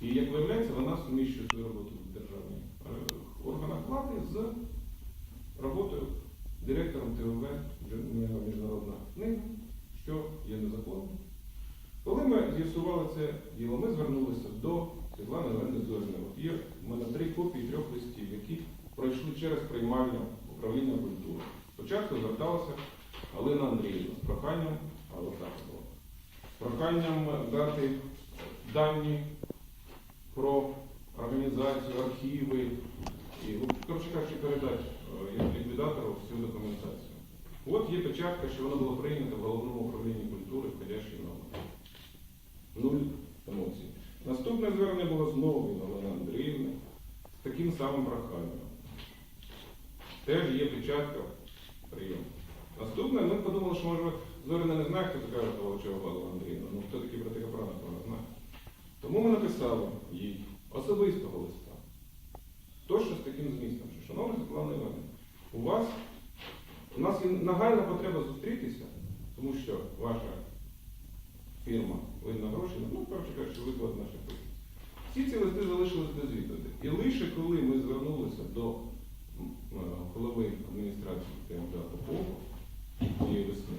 І як виявляється, вона суміщує свою роботу в державних е, органах влади з роботою директором ТВВ Міжнародна книга, що є незаконним. Коли ми з'ясували це діло, ми звернулися до Світлани Леонідовни Зоріної. Є в мене три копії трьох листів, які пройшли через приймальню управління культури. Спочатку зверталася Галина Андріївна з проханням, а от так було, з проханням дати дані про організацію, архіви і, ну, коротше кажучи, передати е, ліквідатору всю документацію. От є печатка, що воно було прийнято в головному управлінні культури, входящий номер. Нуль емоцій. Наступне звернення було знову від Галини Андріївни з таким самим проханням. Теж є печатка прийом. Наступне, ми подумали, що може Зорина не знає, хто така Волочева Галина Андріївна. Ну хто брати Капранов, вона знає. Тому ми написали їй особистого листа. Точно з таким змістом, що, шановна Світлана Іванівна, у вас у нас є нагальна потреба зустрітися, тому що ваша фірма винна гроші, ну, коротше кажучи, виклад наших позицій. Всі ці листи залишились без відповіді. І лише коли ми звернулися до е, голови адміністрації КМДА Попова цієї весни,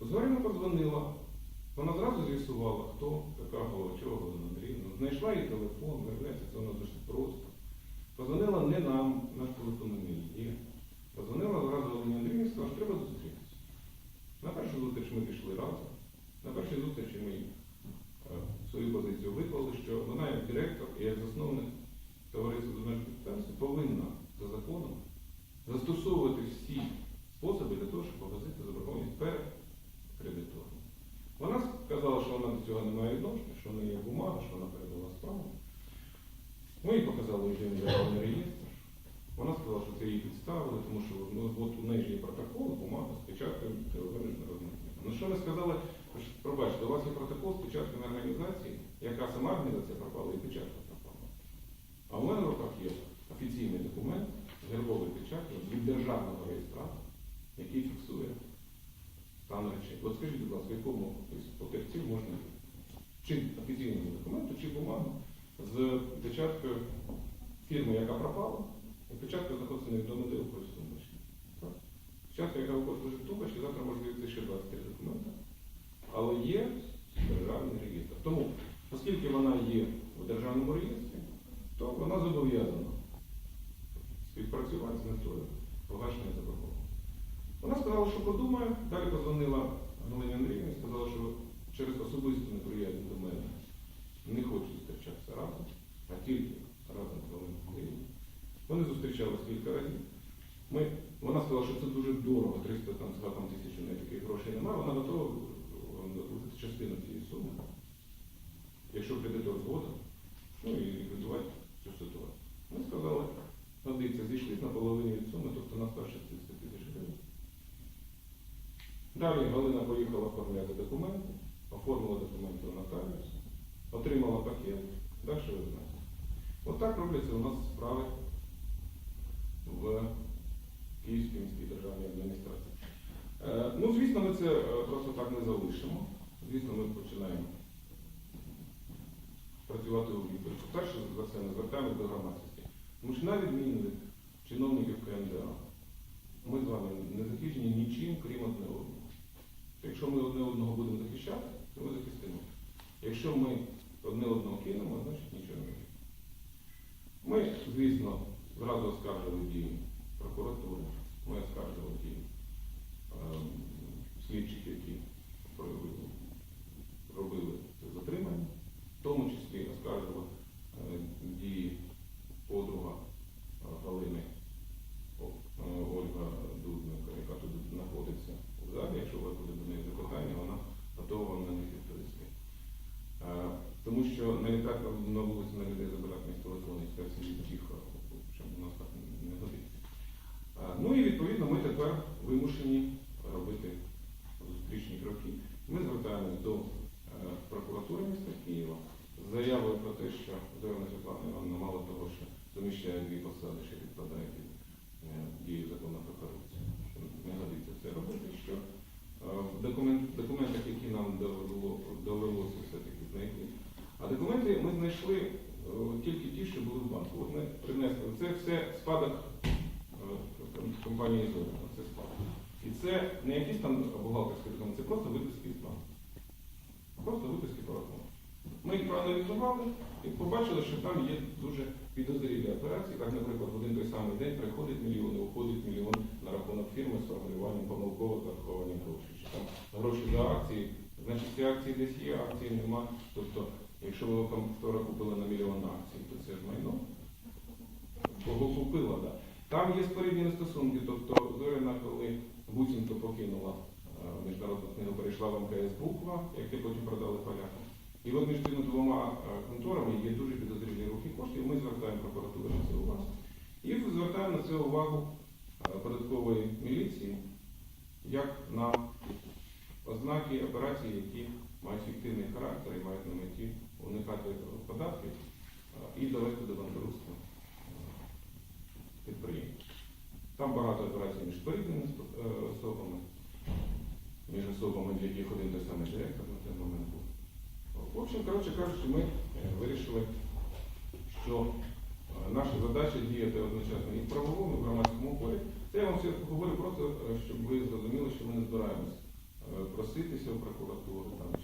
Зоріна подзвонила, вона зразу з'ясувала, хто така Головачова Галина Андріївна, знайшла її телефон, виявляється, це воно досить просто. Позвонила не нам, наш телефон не є. Позвонила зразу Галині Андріївні і сказала, що треба зустрітися. На першу зустріч ми пішли разом. На першій зустрічі ми е, свою позицію виклали, що вона як директор і як засновник товариства з обмеженою відповідальністю повинна за законом застосовувати всі способи для того, щоб погасити заборгованість перед кредитором. Вона сказала, що вона до цього не має відношення, що в неї є бумага, що вона передала справу. Ми їй показали єдиний державний реєстр. Вона сказала, що це її підставили, тому що ну, от у неї ж є протокол, бумага з печаткою ТВ міжнародних книг. Ну що ми сказали, що, пробачте, у вас є протокол з печатками організації, яка сама організація пропала і печатка пропала. А у мене в руках є офіційний документ з гербовою печаткою від державного реєстратора, який фіксує стан речей. От скажіть, будь ласка, якому із покерців можна чи офіційному документу, чи бумагу з печаткою фірми, яка пропала, і печатка знаходиться невідомо де у когось в сумочці. Так? Печатка, яка у когось лежить в тумбочці, завтра може з'явитися ще 23 документи. Але є державний реєстр. Тому, оскільки вона є в державному реєстрі, то вона зобов'язана співпрацювати з метою погашення заборгованості. Вона сказала, що подумає, далі позвонила Галині Андріївні, сказала, що через особисту неприязнь до мене не хоче зустрічатися разом, а тільки разом з Галиною Андріївною. Вони зустрічалися кілька разів. Ми, вона сказала, що це дуже дорого, 300 там, тисяч у неї таких грошей немає, вона готова вам заплатити частину цієї суми, якщо кредитор згоден, ну і ліквідувати цю ситуацію. Ми сказали, годиться, зійшлись на половині від суми, тобто на 160 тисяч гривень. Далі Галина поїхала оформляти документи, оформила документи у нотаріус, отримала пакет, далі ви знаєте. Отак робляться у нас справи в Київській міській державній адміністрації. Е, ну, звісно, ми це е, просто так не залишимо. Звісно, ми починаємо працювати у відповідь. Перше за все ми звертаємося до громадськості. Тому що на відміну від чиновників КМДА, ми з вами не захищені нічим, крім одне Якщо ми одне одного будемо захищати, то ми захистимо. Якщо ми одне одного кинемо, значить нічого не буде. Ми, звісно, зразу оскаржили дії прокуратури, ми оскаржили дії ем, слідчих, які провели- робили це затримання, в тому числі оскаржили е, дії подруга е, Галини О- е, Ольга Дудника, яка тут знаходиться в залі. Якщо у вас буде до неї запитання, вона готова вам на них відповісти. Е, Тому не так на вулиці на людей забирати місто телефони і сказати всі тихо, щоб у нас так не годиться. Ну і відповідно ми тепер вимушені робити зустрічні кроки. Ми звертаємось до е, прокуратури міста Києва з заявою про те, що Зоряна Світлана Івановна мало того, що заміщає дві посади, що підпадає під е, дію закону про корупцію. Що не годиться це робити, що е, в документ, документах, які нам довело, довелося все-таки знайти, Документи ми знайшли е, тільки ті, що були в банку. Ми принесли. Це все спадок е, компанії Зорина. Це спадок. І це не якісь там бухгалтерські документи, це просто виписки з банку. Просто виписки по рахунку. Ми їх проаналізували і побачили, що там є дуже підозрілі операції. Так, наприклад, в один той самий день приходить мільйон, і уходить мільйон на рахунок фірми з формулюванням помилкового зарахування грошей. Чи там гроші за акції, значить ці акції десь є, акції нема. Тобто, якщо вчора купили на мільйон акцій, то це ж майно. Кого купила, да. Там є споріднені стосунки, тобто Зоряна, коли буцімто покинула е, міжнародну книгу, перейшла в МКС буква, яке потім продали полякам. І от між цими двома е, конторами є дуже підозрілі рухи коштів. Ми звертаємо прокуратуру на це увагу. І звертаємо на це увагу е, податкової міліції, як на ознаки операцій, які мають фіктивний характер і мають на меті уникати податків і довести до банкрутства підприємств. Там багато операцій між спорідненими спо- е, особами, між особами, для яких один той самий директор на той момент був. В общем, коротше кажучи, ми е, вирішили, що е, наша задача діяти одночасно і в правовому, і в громадському полі. Це я вам все говорю просто, щоб ви зрозуміли, що ми не збираємось е, проситися в прокуратуру. там,